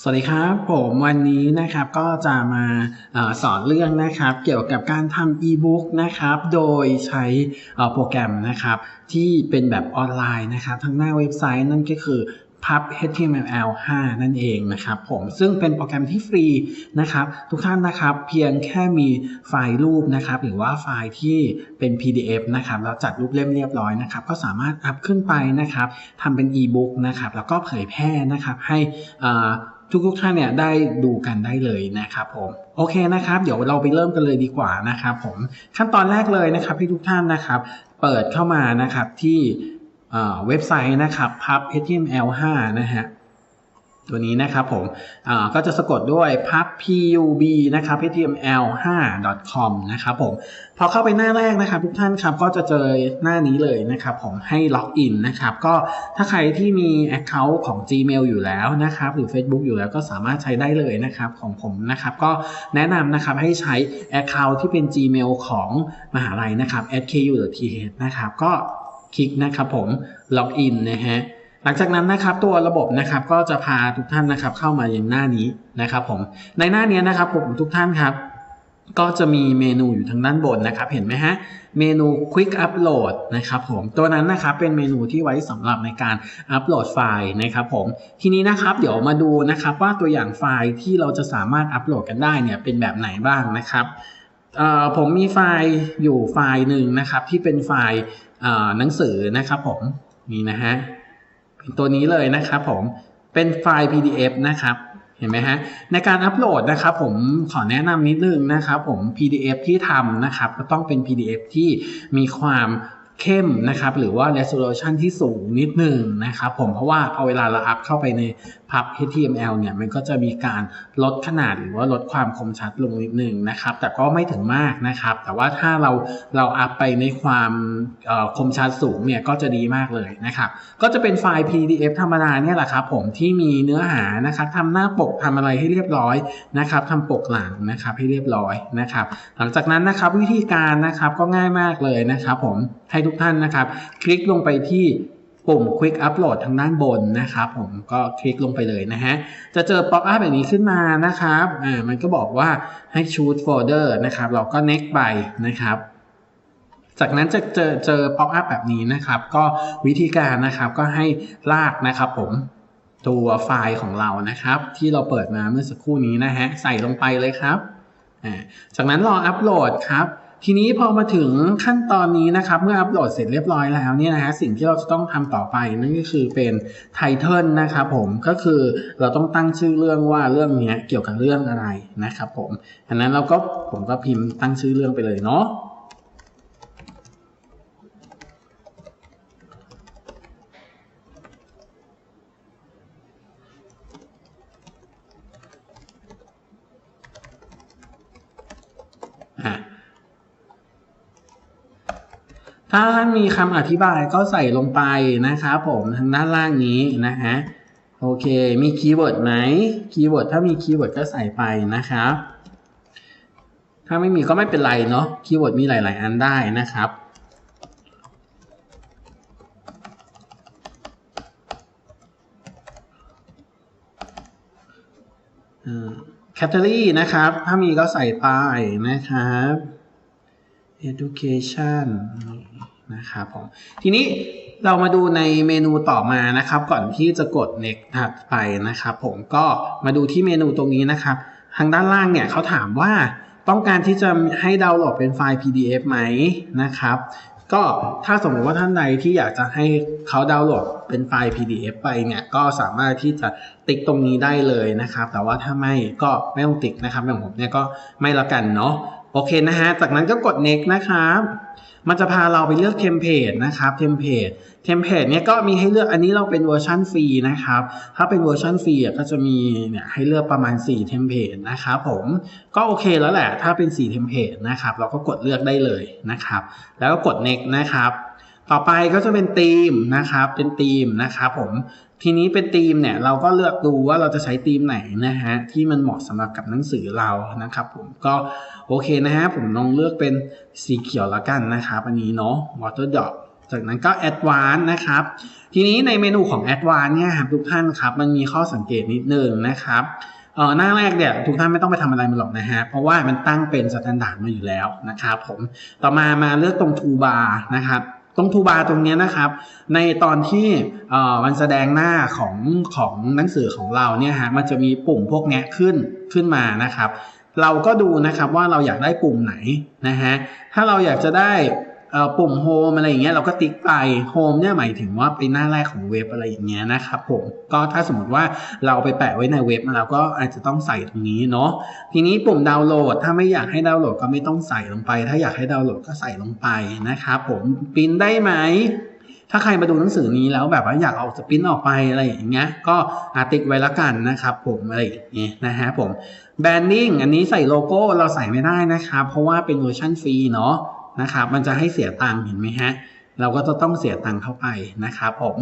สวัสดีครับผมวันนี้นะครับก็จะมาอสอนเรื่องนะครับ เกี่ยวกับการทำอีบุ๊กนะครับโดยใช้โปรแกรมนะครับ ที่เป็นแบบออนไลน์นะครับทั้งหน้าเว็บไซต์นั่นก็คือ pub html5 นั่นเองนะครับผมซึ่งเป็นโปรแกรมที่ฟรีนะครับทุกท่านนะครับเพียงแค่มีไฟล์รูปนะครับหรือว่าไฟล์ที่เป็น PDF นะครับเราจัดรูปเล่มเรียบร้อยนะครับก็สามารถอัพขึ้นไปนะครับทำเป็นอีบุ๊กนะครับแล้วก็เผยแพร่นะครับให้อ่า ทุกๆท่านเนี่ยได้ดูกันได้เลยนะครับผมโอเคนะครับ เดี๋ยวเราไปเริ่มกันเลยดีกว่านะครับผมขั้นตอนแรกเลยนะครับให้ทุกท่านนะครับ เปิดเข้ามานะครับที่เอ่อเว็บไซต์นะครับ pub html5 นะฮะ ตัวนี้นะครับผมก็จะสะกดด้วย pub pub นะครับ html5.com นะครับผมพอเข้าไปหน้าแรกนะครับ ทุกท่านครับก็จะเจอหน้านี้เลยนะครับผมให้ล็อกอินนะครับก็ถ้าใครที่มี Account ของ Gmail อยู่แล้วนะครับหรือ Facebook อยู่แล้วก็สามารถใช้ได้เลยนะครับของผมนะครับ ก็แนะนำนะครับให้ใช้ Account ที่เป็น Gmail ของมหาลัยนะครับ @ku.th นะครับก็คลิกนะครับผมล็อกอินนะฮะ หลังจากนั้นนะครับตัวระบบนะครับก็จะพาทุกท่านนะครับเข้ามาอย่างหน้านี้นะครับผมในหน้านี้นะครับผมทุกท่านครับก็จะมีเมนูอยู่ทางด้านบนนะครับ เห็นไหมฮะ เมนู Quick Upload นะครับผม ตัวนั้นนะครับเป็นเมนูที่ไว้สำหรับในการอัปโหลดไฟล์นะครับผม ทีนี้นะครับเดี๋ยวมาดูนะครับว่าตัวอย่างไฟล์ที่เราจะสามารถอัปโหลดกันได้เนี่ยเป็นแบบไหนบ้างนะครับผมมีไฟล์อยู่ไฟล์หนึ่งนะครับที่เป็นไฟล์หนังสือนะครับผมนี่นะฮะ ตัวนี้เลยนะครับผมเป็นไฟล์ PDF นะครับเห็นไหมฮะในการอัปโหลดนะครับผมขอแนะนำนิดนึงนะครับผม PDF ที่ทำนะครับก็ต้องเป็น PDF ที่มีความเข้มนะครับหรือว่า resolution ที่สูงนิดนึงนะครับผมเพราะว่าพอเวลาเราอัพเข้าไปใน pub html เนี่ยมันก็จะมีการลดขนาดหรือว่าลดความคมชัดลงนิดนึงนะครับ แต่ก็ไม่ถึงมากนะครับ แต่ว่าถ้าเราเราอัพไปในความคมชัดสูงเนี่ยก็จะดีมากเลยนะครับ ก็จะเป็นไฟล์ PDF ธรรมดาเนี่ยแหละครับผมที่มีเนื้อหานะครับทำหน้าปกทำอะไรให้เรียบร้อยนะครับทำปกหลังนะครับให้เรียบร้อยนะครับ หลังจากนั้นนะครับวิธีการนะครับก็ง่ายมากเลยนะครับผมให้ทุกท่านนะครับ คลิกลงไปที่ ปุ่ม Quick Upload ทางด้านบนนะครับผมก็คลิกลงไปเลยนะฮะ จะเจอป๊อปอัพแบบนี้ขึ้นมานะครับอ่ามันก็บอกว่าให้ choose folder นะครับ เราก็ next ไปนะครับจากนั้นจะเจอเจอป๊อปอัพแบบนี้นะครับ ก็วิธีการนะครับก็ให้ลากนะครับผมตัวไฟล์ของเรานะครับ ที่เราเปิดมาเมื่อสักครู่นี้นะฮะใส่ลงไปเลยครับอ่าจากนั้นรออัปโหลดครับ ทีนี้พอมาถึงขั้นตอนนี้นะครับ เมื่ออัปโหลดเสร็จเรียบร้อยแล้วเนี่ยนะฮะสิ่งที่เราจะต้องทำต่อไปนั่นก็คือเป็นไทเทิลนะครับผมก็คือเราต้องตั้งชื่อเรื่องว่าเรื่องนี้เกี่ยวกับเรื่องอะไรนะครับผมอันนั้นเราก็ผมก็พิมพ์ตั้งชื่อเรื่องไปเลยเนาะ อะ ถ้าท่านมีคำอธิบายก็ใส่ลงไปนะครับผมทางด้านล่างนี้นะฮะโอเค มีคีย์เวิร์ดไหมคีย์เวิร์ดถ้ามีคีย์เวิร์ดก็ใส่ไปนะครับ ถ้าไม่มีก็ไม่เป็นไรเนาะคีย์เวิร์ดมีหลาย ๆ อันได้นะครับแคตตาลีนะครับ ถ้ามีก็ใส่ไปนะครับ education นะครับผมทีนี้เรามาดูในเมนูต่อมานะครับ ก่อนที่จะกด next ถัดไปนะครับผมก็มาดูที่เมนูตรงนี้นะครับ ทางด้านล่างเนี่ยเขาถามว่าต้องการที่จะให้ดาวน์โหลดเป็นไฟล์ PDF ไหมนะครับก็ถ้าสมมติว่าท่านใดที่อยากจะให้เขาดาวน์โหลดเป็นไฟล์ PDF ไปเนี่ยก็สามารถที่จะติ๊กตรงนี้ได้เลยนะครับ แต่ว่าถ้าไม่ก็ไม่ต้องติ๊กนะครับอย่างผมเนี่ยก็ไม่ละกันเนาะ โอเคนะฮะ จากนั้นก็กด next นะครับ มันจะพาเราไปเลือกเทมเพลตนะครับ เทมเพลต เทมเพลตเนี่ยก็มีให้เลือก อันนี้เราเป็นเวอร์ชันฟรีนะครับ ถ้าเป็นเวอร์ชันฟรีอะก็จะมีเนี่ยให้เลือกประมาณ 4 เทมเพลตนะครับผม ก็โอเคแล้วแหละ ถ้าเป็น 4 เทมเพลตนะครับ เราก็กดเลือกได้เลยนะครับ แล้วก็กด next นะครับ ต่อไปก็จะเป็นธีมนะครับ เป็นธีมนะครับผม ทีนี้เป็นธีมเนี่ยเราก็เลือกดูว่าเราจะใช้ธีมไหนนะฮะที่มันเหมาะสำหรับกับหนังสือเรานะครับผมก็โอเคนะฮะผมลองเลือกเป็นสีเขียวละกันนะครับอันนี้เนาะ water drop จจากนั้นก็ Advanced นะครับ ทีนี้ในเมนูของ Advanced เนี่ยครับทุกท่านครับมันมีข้อสังเกตนิดนึงนะครับเออหน้าแรกเนี่ยทุกท่านไม่ต้องไปทำอะไรมันหรอกนะฮะ เพราะว่ามันตั้งเป็นสแตนดาร์ดมาอยู่แล้วนะครับผมต่อมามาเลือกตรง Toolbar นะครับ ตรงทูบาร์ตรงนี้นะครับ ในตอนที่มันแสดงหน้าของของหนังสือของเราเนี่ยฮะมันจะมีปุ่มพวกนี้ขึ้นขึ้นมานะครับ เราก็ดูนะครับว่าเราอยากได้ปุ่มไหนนะฮะถ้าเราอยากจะได้ ปุ่มโฮมอะไรอย่างเงี้ยเราก็ติ๊กไปโฮมเนี่ยหมายถึงว่าเป็นหน้าแรกของเว็บอะไรอย่างเงี้ยนะครับผมก็ถ้าสมมติว่าเราไปแปะไว้ในเว็บเราก็อาจจะต้องใส่ตรงนี้เนาะทีนี้ปุ่มดาวน์โหลด ถ้าไม่อยากให้ดาวน์โหลดก็ไม่ต้องใส่ลงไป ถ้าอยากให้ดาวน์โหลดก็ใส่ลงไปนะครับผมปริ้นได้ไหมถ้าใครมาดูหนังสือนี้แล้วแบบว่าอยากเอาสปรินออกไปอะไรอย่างเงี้ยก็อาติ๊กไว้ละกันนะครับผมอะไรอย่างเงี้ยนะฮะผมแบรนดิ้งอันนี้ใส่โลโก้เราใส่ไม่ได้นะครับเพราะว่าเป็นเวอร์ชันฟรีเนาะ นะครับ มันจะให้เสียตังค์เห็นไหมฮะ เราก็จะต้องเสียตังค์เข้าไปนะครับผม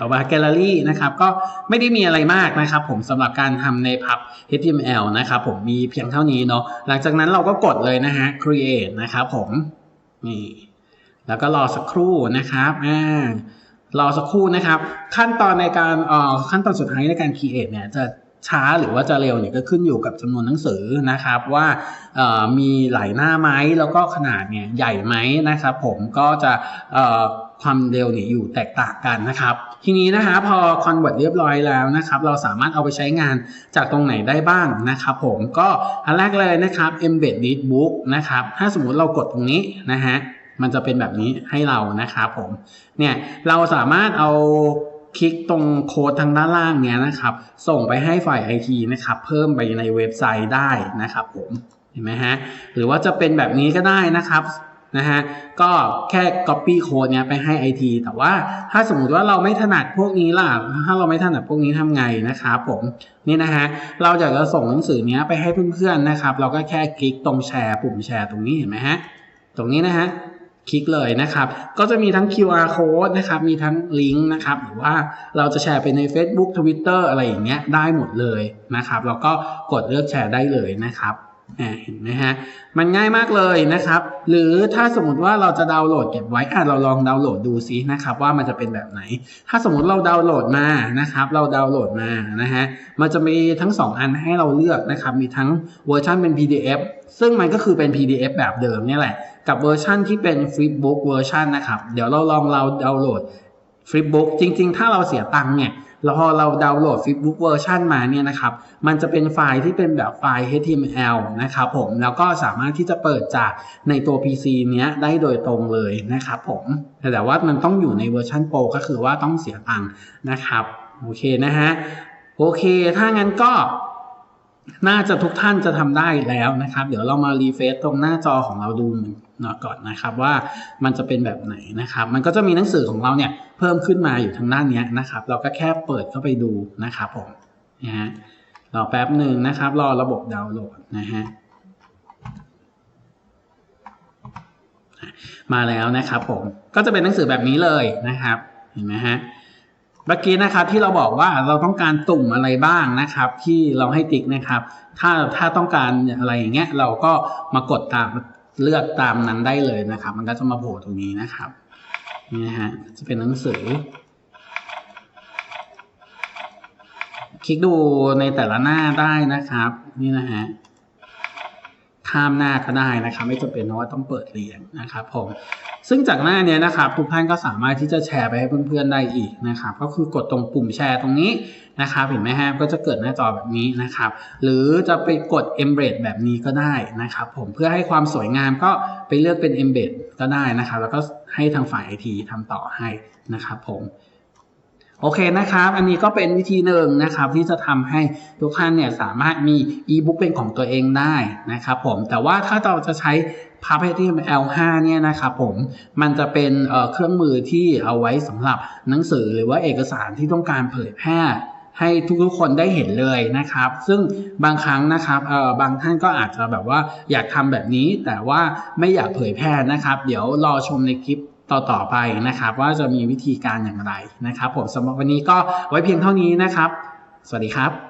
ต่อมาแกลเลอรี่นะครับก็ไม่ได้มีอะไรมากนะครับผมสำหรับการทำในพับ HTML นะครับผมมีเพียงเท่านี้เนาะหลังจากนั้นเราก็กดเลยนะฮะ create นะครับผมนี่แล้วก็รอสักครู่นะครับอ่ารอสักครู่นะครับ ขั้นตอนในการอ่อขั้นตอนสุดท้ายในการ create เนี่ยจะ ช้าหรือว่าจะเร็วเนี่ยก็ขึ้นอยู่กับจำนวนหนังสือนะครับว่ามีหลายหน้าไหมแล้วก็ขนาดเนี่ยใหญ่ไหมนะครับผมก็จะความเร็วเนี่ยอยู่แตกต่างกันนะครับ ทีนี้นะคะพอ convert เรียบร้อยแล้วนะครับ เราสามารถเอาไปใช้งานจากตรงไหนได้บ้างนะครับผมก็อันแรกเลยนะครับ embed read book นะครับถ้าสมมุติเรากดตรงนี้นะฮะมันจะเป็นแบบนี้ให้เรานะครับผมเนี่ยเราสามารถเอา คลิกตรงโค้ดทางด้านล่างเนี้ยนะครับ ส่งไปให้ฝ่าย IT นะครับ เพิ่มไปในเว็บไซต์ได้นะครับผมเห็นไหมฮะหรือว่าจะเป็นแบบนี้ก็ได้นะครับนะฮะก็แค่ copy โค้ดเนี้ยไปให้ IT แต่ว่าถ้าสมมุติว่าเราไม่ถนัดพวกนี้ล่ะ ถ้าเราไม่ถนัดพวกนี้ทำไงนะครับผมนี่นะฮะเราอยากจะส่งหนังสือเนี้ยไปให้เพื่อนๆนะครับ เราก็แค่คลิกตรงแชร์ปุ่มแชร์ตรงนี้เห็นไหมฮะตรงนี้นะฮะ คลิกเลยนะครับ ก็จะมีทั้ง QR code นะครับ มีทั้งลิงก์นะครับ หรือว่าเราจะแชร์ไปใน Facebook Twitter อะไรอย่างเงี้ยได้หมดเลยนะครับ แล้วก็กดเลือกแชร์ได้เลยนะครับอ่าเห็นไหมฮะ มันง่ายมากเลยนะครับ หรือถ้าสมมติว่าเราจะดาวน์โหลดเก็บไว้อะเราลองดาวน์โหลดดูซินะครับ ว่ามันจะเป็นแบบไหน ถ้าสมมติเราดาวน์โหลดมานะครับ เราดาวน์โหลดมานะฮะ มันจะมีทั้ง 2 อันให้เราเลือกนะครับ มีทั้งเวอร์ชันเป็น PDF ซึ่งมันก็คือเป็น PDF แบบเดิมเนี่ยแหละ กับเวอร์ชันที่เป็น Flipbook เวอร์ชันนะครับเดี๋ยวเราลองเราดาวน์โหลด Flipbook จริง ๆ ถ้าเราเสียตังค์เนี่ยแล้วพอเราดาวน์โหลด Flipbook เวอร์ชันมาเนี่ยนะครับ มันจะเป็นไฟล์ที่เป็นแบบไฟล์ HTML นะครับผม แล้วก็สามารถที่จะเปิดจากในตัว PC เนี้ยได้โดยตรงเลยนะครับผม แต่ว่ามันต้องอยู่ในเวอร์ชันโปรก็คือว่าต้องเสียตังค์นะครับ โอเคนะฮะ โอเค ถ้างั้นก็ น่าจะทุกท่านจะทำได้แล้วนะครับ เดี๋ยวเรามารีเฟซตรงหน้าจอของเราดูหน่อยก่อนนะครับว่ามันจะเป็นแบบไหนนะครับ มันก็จะมีหนังสือของเราเนี่ยเพิ่มขึ้นมาอยู่ทางด้านนี้นะครับ เราก็แค่เปิดเข้าไปดูนะครับผมนะฮะรอแป๊บหนึ่งนะครับ รอระบบดาวน์โหลดนะฮะมาแล้วนะครับผมก็จะเป็นหนังสือแบบนี้เลยนะครับ เห็นไหมฮะ เมื่อกี้นะครับที่เราบอกว่าเราต้องการตุ่มอะไรบ้างนะครับ ที่เราให้ติ๊กนะครับ ถ้าถ้าต้องการอะไรอย่างเงี้ยเราก็มากดตามเลือกตามนั้นได้เลยนะครับ มันก็จะมาโผล่ตรงนี้นะครับนี่นะฮะจะเป็นหนังสือ คลิกดูในแต่ละหน้าได้นะครับ นี่นะฮะ ข้ามหน้าก็ได้นะครับ ไม่จำเป็นว่าต้องเปิดเรียงนะครับผมซึ่งจากหน้านี้นะครับทุกท่านก็สามารถที่จะแชร์ไปให้เพื่อนๆได้อีกนะครับ ก็คือกดตรงปุ่มแชร์ตรงนี้นะครับเห็นไหมฮะก็จะเกิดหน้าจอแบบนี้นะครับ หรือจะไปกด embed แบบนี้ก็ได้นะครับ ผมเพื่อให้ความสวยงามก็ไปเลือกเป็น embed ก็ได้นะครับ แล้วก็ให้ทางฝ่าย IT ทำต่อให้นะครับผม โอเคนะครับ อันนี้ก็เป็นวิธีหนึ่งนะครับ ที่จะทำให้ทุกท่านเนี่ยสามารถมี e-book เป็นของตัวเองได้นะครับผมแต่ว่าถ้าเราจะใช้พับ HTML5 เนี่ยนะครับผมมันจะเป็นเเครื่องมือที่เอาไว้สำหรับหนังสือหรือว่าเอกสารที่ต้องการเผยแพร่ให้ทุกๆคนได้เห็นเลยนะครับ ซึ่งบางครั้งนะครับเอ่อบางท่านก็อาจจะแบบว่าอยากทำแบบนี้ แต่ว่าไม่อยากเผยแพร่นะครับ เดี๋ยวรอชมในคลิป ต่อไปนะครับว่าจะมีวิธีการอย่างไรนะครับผมสำหรับวันนี้ก็ไว้เพียงเท่านี้นะครับ สวัสดีครับ